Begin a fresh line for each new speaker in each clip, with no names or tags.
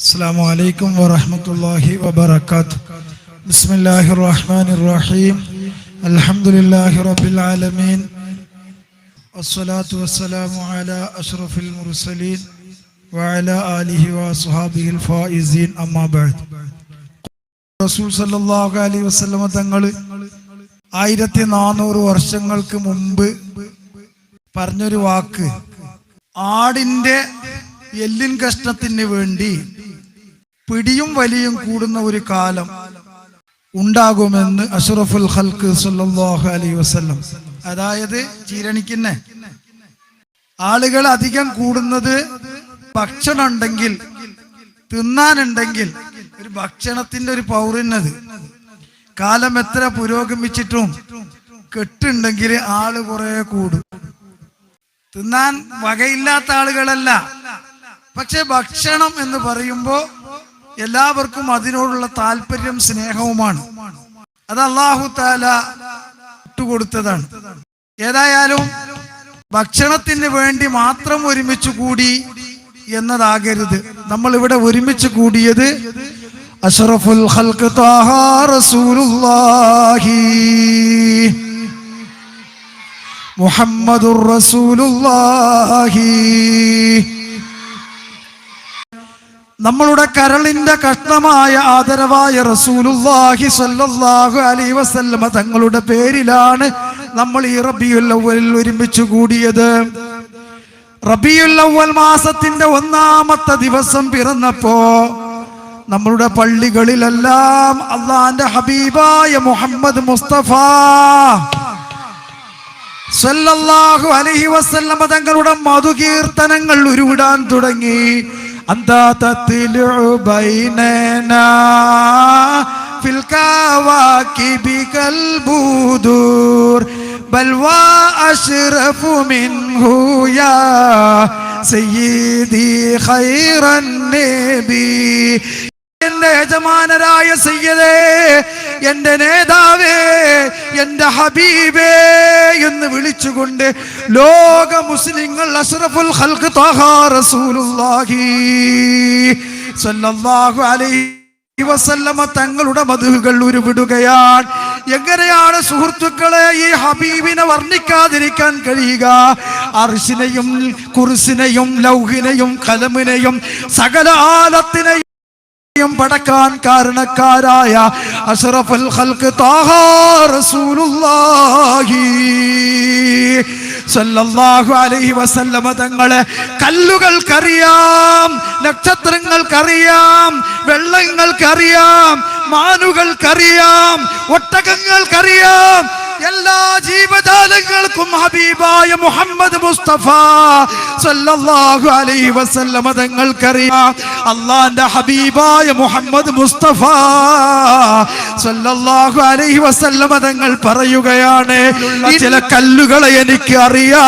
السلام عليكم ورحمة الله وبركاته بسم الله الرحمن الرحيم الحمد لله رب العالمين والصلاة والسلام على أشرف المرسلين وعلى آله وصحابه الفائزين أما بعد റസൂൽ സല്ലല്ലാഹു അലൈഹി വസല്ലമ തങ്ങൾ ആയിരത്തി നാനൂറ് വർഷങ്ങൾക്ക് മുമ്പ് പറഞ്ഞൊരു വാക്ക് ആടിന്റെ എല്ലിൻ കഷ്ണത്തിന് വേണ്ടി പിടിയും വലിയും കൂടുന്ന ഒരു കാലം ഉണ്ടാകുമെന്ന് അഷറഫുൽ ഖൽക്ക് സല്ലാഹു അലൈഹി വസ്ലം അതായത് ജീരണിക്കുന്ന ആളുകൾ അധികം കൂടുന്നത് ഭക്ഷണം ഉണ്ടെങ്കിൽ തിന്നാനുണ്ടെങ്കിൽ ഒരു ഭക്ഷണത്തിന്റെ ഒരു പൗരന്നത് കാലം എത്ര പുരോഗമിച്ചിട്ടും കെട്ടുണ്ടെങ്കിൽ ആൾ കുറെ കൂടും. തിന്നാൻ വകയില്ലാത്ത ആളുകളല്ല. പക്ഷെ ഭക്ഷണം എന്ന് പറയുമ്പോ എല്ലാവർക്കും അതിനോടുള്ള താല്പര്യം സ്നേഹവുമാണ്. അത് അള്ളാഹു താല ഇട്ടുകൊടുത്തതാണ്. ഏതായാലും ഭക്ഷണത്തിന് വേണ്ടി മാത്രം ഒരുമിച്ച് കൂടി എന്നതാകരുത്. നമ്മൾ ഇവിടെ ഒരുമിച്ച് കൂടിയത് അഷറഫുൽ ഹൽക്ക് റസൂലുള്ളാഹി. മുഹമ്മദുർ റസൂലുള്ളാഹി. നമ്മളുടെ കരളിന്റെ കഷ്ണമായ ആദരവായ റസൂലുല്ലാഹി സല്ലല്ലാഹു അലൈഹി വസല്ലമ തങ്ങളുടെ പേരിലാണ് നമ്മൾ ഈ റബിയുൽ അവ്വലിൽ ഒരുമിച്ച് കൂടിയത്. റബിയുൽ അവ്വൽ മാസത്തിന്റെ ഒന്നാമത്തെ ദിവസം പിറന്നപ്പോ നമ്മളുടെ പള്ളികളിലെല്ലാം അള്ളാന്റെ ഹബീബായ മുഹമ്മദ് മുസ്തഫ സല്ലല്ലാഹു അലൈഹി വസല്ലമ തങ്ങളുടെ മധുകീർത്തനങ്ങൾ ഉരുവിടാൻ തുടങ്ങി. ബൈനനാ ഫിൽ കവാകിബി കൽബൂദൂർ ബൽ വാ അഷ്റഫു മിൻഹു യാ സയ്യിദി ഖൈറൻ നബി. എന്റെ യജമാനരായ സയ്യദേ എന്റെ നേതാവേ എന്റെ ഹബീബേ എന്ന് വിളിച്ചുകൊണ്ട് ലോക മുസ്ലിങ്ങൾ അഷ്റഫുൽ ഹൽക്ക് റസൂലുള്ളാഹി സ്വല്ലല്ലാഹു അലൈഹി വസല്ലമ തങ്ങളുടെ മധുകൾ ഉരുവിടുകയാണ്. എങ്ങനെയാണ് സുഹൃത്തുക്കളെ ഈ ഹബീബിനെ വർണിക്കാതിരിക്കാൻ കഴിയുക? അർഷിനെയും കുറിസിനെയും ലൗഹിനെയും കലമിനെയും സകല ആലത്തിനെയും യും പടക്കാൻ കാരണക്കാരായ അഷറഫൽ ഖൽക്ക് താഹ റസൂലുള്ളാഹി സല്ലല്ലാഹു അലൈഹി വസല്ലമ തങ്ങളെ കല്ലുകൾക്കറിയാം നക്ഷത്രങ്ങൾക്കറിയാം വെള്ളങ്ങൾക്കറിയാം മാനുകൾക്കറിയാം ഒട്ടകങ്ങൾക്കറിയാം എല്ലാ ജീവജാലങ്ങൾക്കും ഹബീബായ മുഹമ്മദ് മുസ്തഫ സല്ലല്ലാഹു അലൈഹി വസല്ലമ തങ്ങൾക്കറിയാം. അള്ളാന്റെ ഹബീബായ മുഹമ്മദ് മുസ്തഫ സല്ലല്ലാഹു അലൈഹി വസല്ലമ തങ്ങൾ പറയുകയാണ് ചില കല്ലുകളെ എനിക്ക് അറിയാം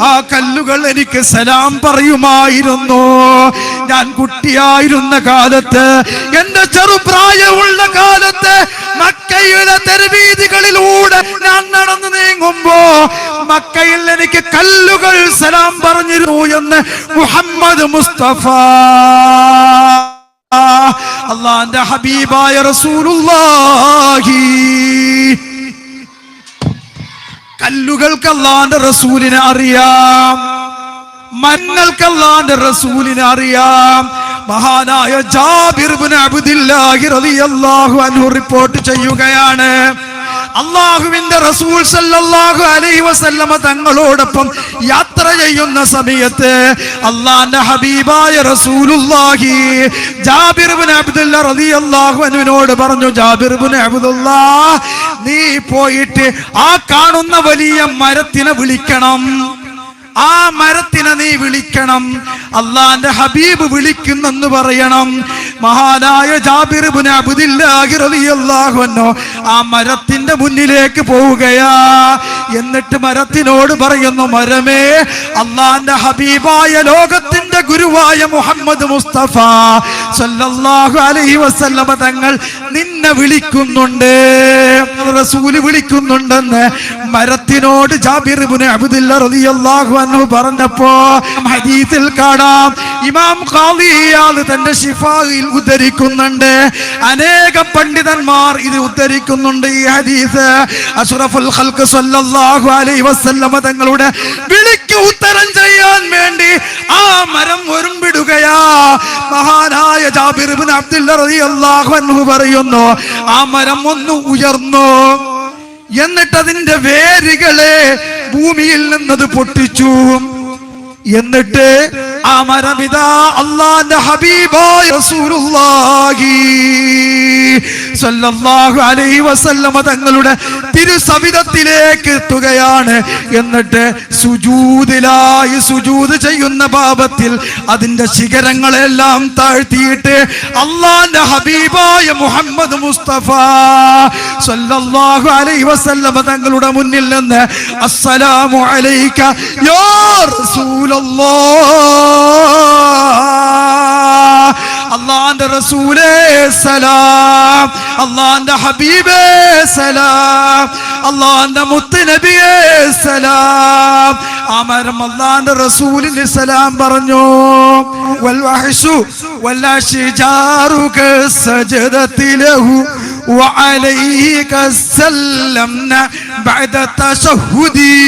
ആ കല്ലുകൾ എനിക്ക് സലാം പറയുമായിരുന്നു. ഞാൻ കുട്ടിയായിരുന്ന കാലത്ത് എന്റെ ചെറുപ്രായമുള്ള കാലത്ത് മക്കയുടെ തെരുവീതികളിലൂടെ ഞാൻ നടന്നു നീങ്ങുമ്പോ മക്കയിൽ എനിക്ക് കല്ലുകൾ സലാം പറഞ്ഞിരുന്നു എന്ന് മുഹമ്മദ് മുസ്തഫ. അള്ളാന്റെ ഹബീബായ റസൂലുള്ളാഹി. കല്ലുകൾക്ക് റസൂലിനെ അറിയാം. മഞ്ഞൾക്കല്ലാണ്ട് റസൂലിനെ അറിയാം. മഹാനായ ജാബിർ അബ്ദുല്ലാഹി റളിയല്ലാഹു അൻഹു റിപ്പോർട്ട് ചെയ്യുകയാണ്. അള്ളാഹുവിന്റെ റസൂൽ സല്ലല്ലാഹു അലൈഹി വസല്ലമ തങ്ങളോടൊപ്പം യാത്ര ചെയ്യുന്ന സമയത്ത് അള്ളാന്റെ ഹബീബായ റസൂലുള്ളാഹി ജാബിർ ഇബ്നു അബ്ദുല്ല റളിയല്ലാഹു അൻഹുവിനോട് പറഞ്ഞു ജാബിർ ഇബ്നു അബ്ദുല്ലാ നീ പോയിട്ട് ആ കാണുന്ന വലിയ മരത്തിനെ വിളിക്കണം. ആ മരത്തിനെ നീ വിളിക്കണം. അള്ളാന്റെ ഹബീബ് വിളിക്കുന്നെന്ന് പറയണം. മഹാനായ ആ മരത്തിന്റെ മുന്നിലേക്ക് പോവുകയാ. എന്നിട്ട് മരത്തിനോട് പറയുന്നു മരമേ അള്ളാന്റെ ഹബീബായ ലോകത്തിന്റെ ലോകത്തിന്റെ ഗുരുവായ മുഹമ്മദ് മുസ്തഫ സല്ലല്ലാഹു അലൈഹി വസല്ലമ തങ്ങൾ നിന്നെ വിളിക്കുന്നുണ്ട്. റസൂൽ വിളിക്കുന്നുണ്ടെന്ന് മരത്തിനോട് ജാബിർ ഇബ്നു അബ്ദുല്ല റളിയല്ലാഹു അൻഹു പറഞ്ഞപ്പോ ഹദീസിൽ കാണാം. ഇമാം ഖാദി ഇയാൾ തന്റെ ഷിഫായിൽ ഉദ്ധരിക്കുന്നുണ്ട്. അനേകം പണ്ഡിതന്മാർ ഇത് ഉദ്ധരിക്കുന്നുണ്ട് ഈ ഹദീസ്. അഷ്റഫുൽ ഖൽഖ് സല്ലല്ലാഹു അലൈഹി വസല്ലമ തങ്ങളുടെ വിളിക്ക് ഉത്തരം ചെയ്യാൻ വേണ്ടി ആ മരം ഒരുമ്പിടുകയാ. മഹാനായ ജാബിർബിൻ ഇബ്നു അബ്ദുല്ല റളിയല്ലാഹു അൻഹു പറയുന്നു ആ മരം ഒന്ന് ഉയർന്നു. എന്നിട്ട് അതിന്റെ വേരുകളെ ഭൂമിയിൽ നിന്നത് പൊട്ടിച്ചു. എന്നിട്ട് ആ മരമിതാ അള്ളാന്റെ ഹബീബായ സല്ലല്ലാഹു അലൈഹി വസല്ലമ തങ്ങളുടെ തിരുസവിധത്തിലേക്ക് എത്തുകയാണ്. എന്നിട്ട് സുജൂതിലായി സുജൂത് ചെയ്യുന്ന പാപത്തിൽ അതിന്റെ ശിഖരങ്ങളെല്ലാം താഴ്ത്തിയിട്ട് അള്ളാന്റെ ഹബീബായ മുഹമ്മദ് മുസ്തഫ സല്ലല്ലാഹു അലൈഹി വസല്ലമ തങ്ങളുടെ മുന്നിൽ നിന്ന് അസ്സലാമു അലൈക യാ റസൂലല്ലാഹ് അള്ളാന്റെ റസൂലേ സലാം അള്ളാന്റെ ഹബീബേ സലാം അള്ളാന്റെ മുത്ത് നബിയേ സലാം അമരം അള്ളാന്റെ റസൂലിന് സലാം പറഞ്ഞു വൽവഹ്ശു വല്ലശിജാറു കസജദത്തിലഹു وعليك سلمنا بعد تشهدي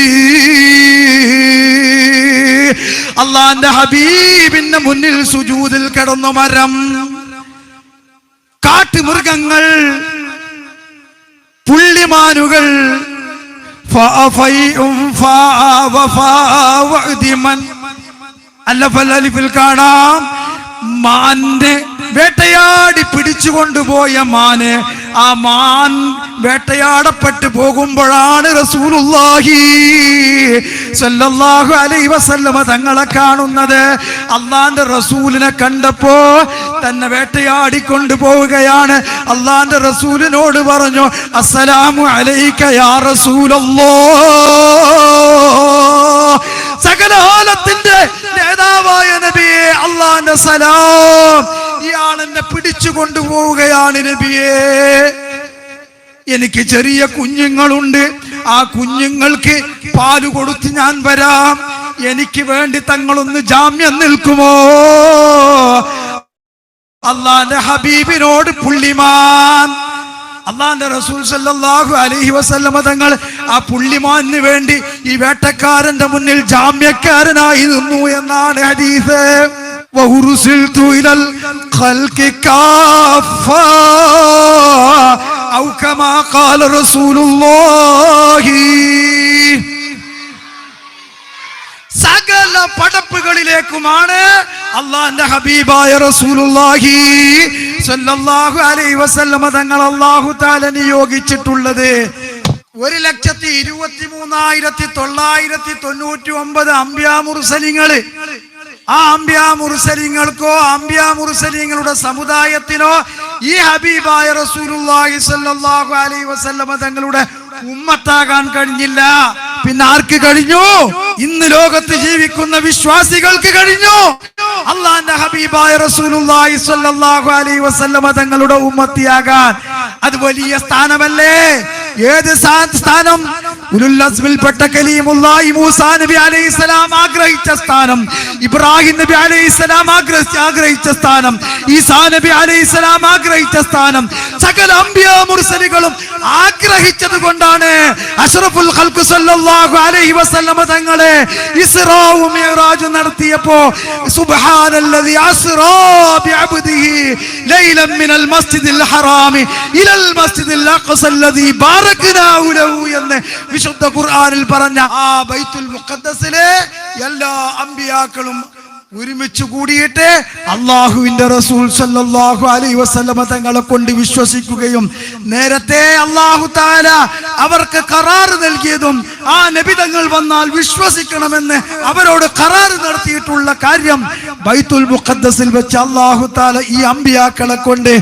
അള്ളാന്റെ ഹബീബിന്റെ മുന്നിൽ സുജൂദിൽ കിടന്ന മരം കാട്ടുമൃഗങ്ങൾ പുള്ളിമാനുകൾ അല്ലഫലിഫിൽ കാണാം മാന്റെ വേട്ടയാടി പിടിച്ചു കൊണ്ടുപോയ മാന്. ആ മാൻ വേട്ടയാടപ്പെട്ട് പോകുമ്പോഴാണ് റസൂലുള്ളാഹി സല്ലല്ലാഹു അലൈഹി വസല്ലമ തങ്ങളെ കാണുന്നത്. അള്ളാന്റെ റസൂലിനെ കണ്ടപ്പോ തന്നെ വേട്ടയാടി പോവുകയാണ്. അള്ളാന്റെ റസൂലിനോട് പറഞ്ഞു അസ്സലാമു അലൈക യാ റസൂലല്ലോ സകലകാലത്തിന്റെ നേതാവായ നബിയെ അള്ളാന്റെ സലാം. ഇയാൾ എന്നെ പിടിച്ചു കൊണ്ടുപോവുകയാണ് നബിയെ. എനിക്ക് ചെറിയ കുഞ്ഞുങ്ങളുണ്ട്. ആ കുഞ്ഞുങ്ങൾക്ക് പാൽ കൊടുത്ത് ഞാൻ വരാം. എനിക്ക് വേണ്ടി തങ്ങളൊന്ന് ജാമ്യം നിൽക്കുമോ? അള്ളാന്റെ ഹബീബിനോട് പുള്ളിമാൻ. അള്ളാന്റെ റസൂൽ സല്ലാഹു അലഹി വസല്ലമ തങ്ങൾ ആ പുള്ളിമാന് വേണ്ടി ഈ വേട്ടക്കാരന്റെ മുന്നിൽ ജാമ്യക്കാരനായി നിന്നു എന്നാണ് ഹദീസ്. وَأُرْسِلْتُ إِلَى الْخَلْقِ كَافَّةً أو كما قال رسول الله സകല പടപ്പുകളിലേക്കുമാണ് അള്ളാന്റെ ഹബീബായ റസൂലുള്ളാഹി സ്വല്ലല്ലാഹു അലൈഹി വസല്ലമ തങ്ങൾ അല്ലാഹു തആല നിയോഗിച്ചിട്ടുള്ളത് ഒരു ലക്ഷത്തി ഇരുപത്തി മൂന്നായിരത്തി തൊള്ളായിരത്തി തൊണ്ണൂറ്റി ഒമ്പത് അമ്പ്യാമുർസലിങ്ങള് ആ അമ്പ്യാമുർസലിങ്ങൾക്കോ അമ്പ്യാമുർസലിങ്ങളുടെ സമുദായത്തിനോ ഈ ഹബീബായ റസൂലുള്ളാഹി സ്വല്ലല്ലാഹു അലൈഹി വസല്ലമ തങ്ങളുടെ ഉമ്മത്താകാൻ കഴിഞ്ഞില്ല. പിന്നെ ആർക്ക് കഴിഞ്ഞു? ഇന്ന് ലോകത്ത് ജീവിക്കുന്ന വിശ്വാസികൾക്ക് കഴിഞ്ഞു. അള്ളാന്റെ ഹബീബായ റസൂലുള്ളാഹി സ്വല്ലല്ലാഹു അലൈഹി വസല്ലമ തങ്ങളുടെ ഉമ്മത്തിയാകാൻ. അത് വലിയ സ്ഥാനമല്ലേ? ഏത് സ്ഥാനം? ആഗ്രഹിച്ച സ്ഥാനം ഇബ്രാഹിം നബി അലൈഹിസ്സലാം ആഗ്രഹിച്ച സ്ഥാനം ഈസാ നബി അലൈഹിസ്സലാം ആഗ്രഹിച്ച സ്ഥാനം സകല അമ്പിയ മുർസലികളും ആഗ്രഹിച്ചത് കൊണ്ടാണ് അഷ്റഫുൽ സല്ലല്ലാഹു അലൈഹി വസല്ലമ തങ്ങളെ ഇസ്റാഉ മിഅ്റാജ് നടത്തിയപ്പോ സുബ്ഹാനല്ലദി അസ്റാ ബിഅബ്ദിഹി ലൈലൻ മിനൽ മസ്ജിദിൽ ഹറാമി ഇലൽ മസ്ജിദിൽ അഖ്സ അല്ലദി ബാറക്നാഹു ലഹു എന്ന് വിശുദ്ധ ഖുർആനിൽ പറഞ്ഞ ആ ബൈത്തുൽ മുഖദ്ദസിലെ എല്ലാ അമ്പിയാക്കളും ഒരുമിച്ച് കൂടിയിട്ട് അള്ളാഹുവിന്റെ റസൂൽ സല്ലല്ലാഹു അലൈഹി വസല്ലമ തങ്ങളെ കൊണ്ട് വിശ്വസിക്കുകയും നേരത്തെ അള്ളാഹു താല അവർക്ക് കറാറ് നൽകിയതും ആ നബിതങ്ങൾ വന്നാൽ വിശ്വസിക്കണമെന്ന് അവരോട് കറാറ് നടത്തിയിട്ടുള്ള കാര്യം ബൈത്തുൽ മുഖദ്ദസിൽ വെച്ച് അള്ളാഹു താല ഈ അമ്പിയാക്കളെ കൊണ്ട്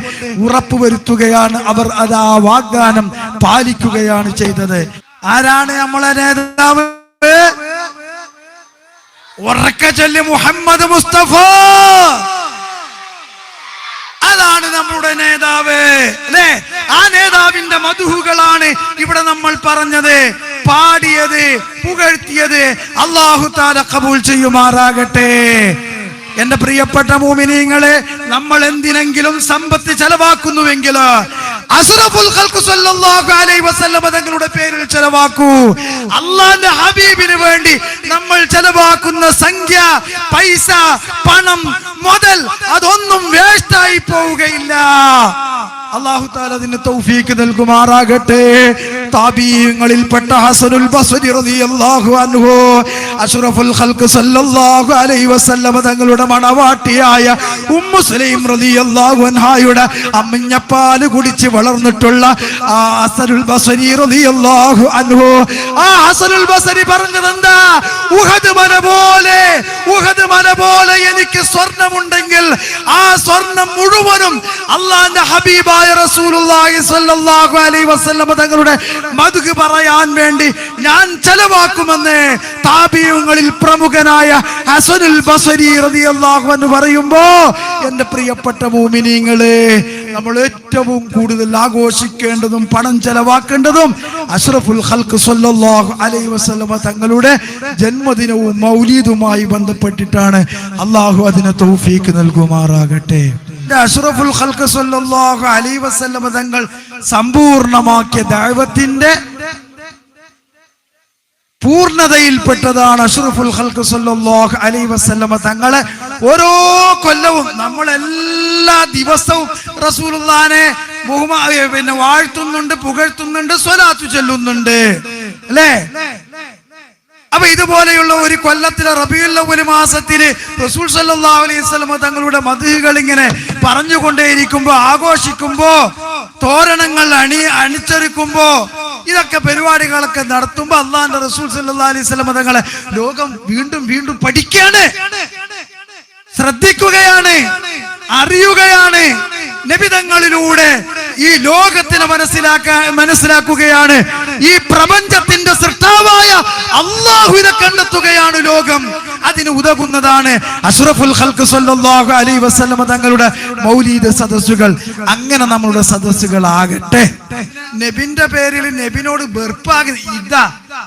ഉറപ്പുവരുത്തുകയാണ് അവർ അത് ആ വാഗ്ദാനം പാലിക്കുകയാണ് ചെയ്തത്. ആരാണ് നമ്മളെ നേതാവ്? മുഹമ്മദ് മുസ്തഫ. അതാണ് നമ്മുടെ നേതാവ്. അല്ലേ? ആ നേതാവിന്റെ മധുഹുകളാണ് ഇവിടെ നമ്മൾ പറഞ്ഞത്. പാടിയത് പുകഴ്ത്തിയത് അള്ളാഹു താല കബൂൽ ചെയ്യുമാറാകട്ടെ. എന്റെ പ്രിയപ്പെട്ട മോമിനിയങ്ങളെ നമ്മൾ എന്തിനെങ്കിലും സമ്പത്ത് ചെലവാക്കുന്നുവെങ്കിൽ അസ്റഫുൽ ഖൽഖ് സല്ലല്ലാഹു അലൈഹി വസല്ലമ തങ്ങളുടെ പേരിൽ ചെലവാക്കൂ. അള്ളാന്റെ ഹബീബിന് വേണ്ടി നമ്മൾ ചെലവാക്കുന്ന സംഖ്യ പൈസ പണം മുതൽ അതൊന്നും വേസ്റ്റായി പോവുകയില്ല. അള്ളാഹു താല അതിന് തൗഫീക്ക് നൽകുമാറാകട്ടെ. താബീങ്ങളിൽപ്പെട്ട ഹസനുൽ ബസ്രി റളിയല്ലാഹു അൻഹു അഷ്റഫുൽ ഖൽഖ് സല്ലല്ലാഹു അലൈഹി വസല്ലമ തങ്ങളുടെ മണവാട്ടിയായ ഉമ്മു സലീം റളിയല്ലാഹു അൻഹായുടെ അമ്മിഞ്ഞപ്പാൽ കുടിച്ച് വളർന്നിട്ടുള്ള ആ ഹസനുൽ ബസ്രി റളിയല്ലാഹു അൻഹു. ആ ഹസനുൽ ബസ്രി പറഞ്ഞത് എന്താ ഉഹദ് മല പോലെ ഉഹദ് മല പോലെ എനിക്ക് സ്വർണമുണ്ടെങ്കിൽ ആ സ്വർണം മുഴുവനും അള്ളാന്റെ ഹബീബായ റസൂലുള്ളാഹി സ്വല്ലല്ലാഹു അലൈഹി വസല്ലമ തങ്ങളുടെ മധുക്ക് പറയാൻ വേണ്ടി ഞാൻ ചെലവാക്കുമെന്ന് താപീയങ്ങളിൽ പ്രമുഖനായ ഹസനുൽ ബസരി റതിയല്ലാഹു എന്ന് പറയുമ്പോ എന്റെ പ്രിയപ്പെട്ട മോമിനിങ്ങളെ നമ്മൾ ഏറ്റവും കൂടുതൽ ആഘോഷിക്കേണ്ടതും പണം ചെലവാക്കേണ്ടതും അഷ്റഫുൽ ഹൽക്ക് സൊല്ലാഹു അലൈ വസ്ലമ തങ്ങളുടെ ജന്മദിനവും മൗലീദുമായി ബന്ധപ്പെട്ടിട്ടാണ്. അള്ളാഹു അതിനെ തൗഫീക്ക് നൽകുമാറാകട്ടെ. അഷ്റഫുൽ ഖൽക്ക് സല്ലല്ലാഹു അലൈഹി വസല്ലമ തങ്ങൾ സമ്പൂർണമാക്കിയ ദൈവത്തിന്റെ പൂർണതയിൽപ്പെട്ടതാണ് അഷ്റഫുൽ ഖൽക്ക് സല്ലല്ലാഹു അലൈഹി വസല്ലമ തങ്ങളെ. ഓരോ കൊല്ലവും നമ്മൾ എല്ലാ ദിവസവും റസൂലുള്ളാനെ ബഹുമാ പിന്നെ വാഴ്ത്തുന്നുണ്ട് പുകഴ്ത്തുന്നുണ്ട് സ്വലാത്തു ചെല്ലുന്നുണ്ട്. അല്ലേ? അപ്പൊ ഇതുപോലെയുള്ള ഒരു കൊല്ലത്തിലെ റബിയുള്ള ഒരു മാസത്തിൽ റസൂൽ സല്ലല്ലാഹു അലൈഹി തങ്ങളുടെ മധുകൾ ഇങ്ങനെ പറഞ്ഞുകൊണ്ടേയിരിക്കുമ്പോ ആഘോഷിക്കുമ്പോ തോരണങ്ങൾ അണി അണിച്ചൊരുക്കുമ്പോ ഇതൊക്കെ പരിപാടികളൊക്കെ നടത്തുമ്പോ അള്ളാന്റെ റസൂൽ സല്ലാ അലൈഹി സ്വലമ തങ്ങളെ ലോകം വീണ്ടും വീണ്ടും പഠിക്കുകയാണ് ശ്രദ്ധിക്കുകയാണ്. അറിയുകയാണ്. നിബിതങ്ങളിലൂടെ ഈ ലോകത്തിന് മനസ്സിലാക്കാൻ മനസ്സിലാക്കുകയാണ്. ഈ പ്രപഞ്ചത്തിന്റെ സൃഷ്ടാവായ അള്ളാഹുവിനെ കണ്ടെത്തുകയാണ് ലോകം. അതിന് ഉതകുന്നതാണ് അഷ്റഫുൽ ഖൽഖ് സല്ലല്ലാഹു അലൈഹി വസല്ലം തങ്ങളുടെ മൗലീദ് സദസ്സുകൾ. അങ്ങനെ നമ്മളുടെ സദസ്സുകൾ ആകട്ടെ നബിന്റെ പേരിൽ നബിനോട് വെറുപ്പാകെ ഇതാ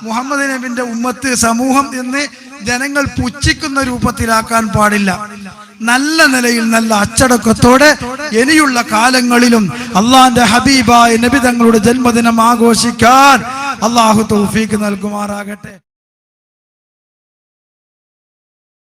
മുഹമ്മദ് നബിന്റെ ഉമ്മത്ത് സമൂഹം എന്ന് ജനങ്ങൾ പുച്ഛിക്കുന്ന രൂപത്തിലാക്കാൻ പാടില്ല. നല്ല നിലയിൽ നല്ല അച്ചടക്കത്തോടെ ഇനിയുള്ള കാലങ്ങളിലും അള്ളാന്റെ ഹബീബായ നബിതങ്ങളുടെ ജന്മദിനം ആഘോഷിക്കാൻ അള്ളാഹു തൗഫീക്ക് നൽകുമാറാകട്ടെ.